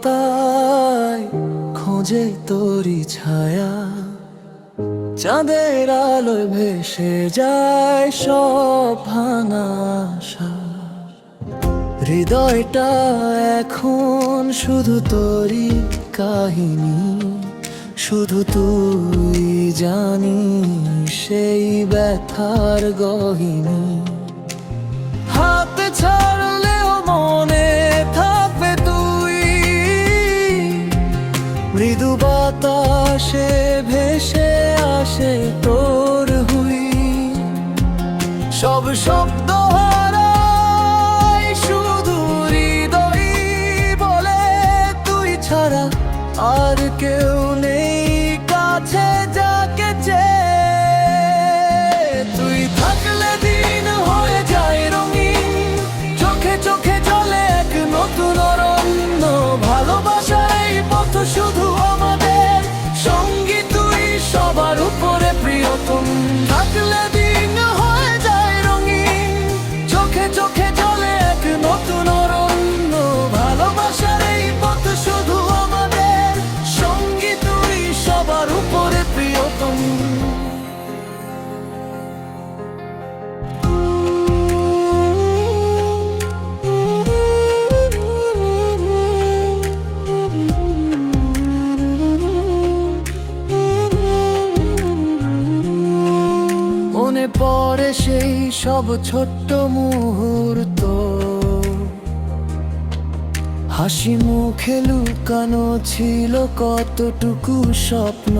নীরবতায় খোঁজে তোরি ছায়া। চাঁদের আলোয় ভেসে যায় সব ভাঙা আশা। হৃদয়টা এখন শুধু তোরই কাহিনী, শুধু তুই জানি সেই ব্যথার গহিনী। হাত ছাড়লেও মৃদু বাতাসে ভেসে আসে তোর হুই। সব শব্দ হারায় শুধু হৃদয় বলে, তুই ছাড়া আর কেউ মনে পড়ে সেই সব ছোট্ট মুহূর্ত। হাসি মুখে লুকানো ছিল কতটুকু স্বপ্ন।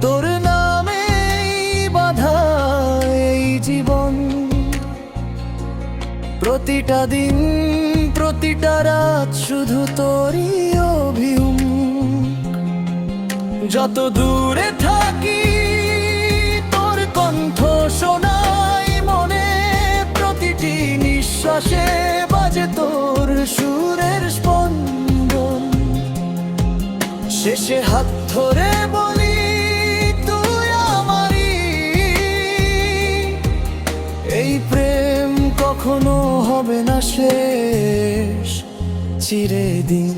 তোর নামে বাধা, এই জীবন। প্রতিটা দিন, প্রতিটা রাত শুধু তোরই অভিমুখ। যত দূরে থাকি শেষে হাত ধরে বলি তুই আমারি এই প্রেম কখনো হবে না শেষ চিরে দিন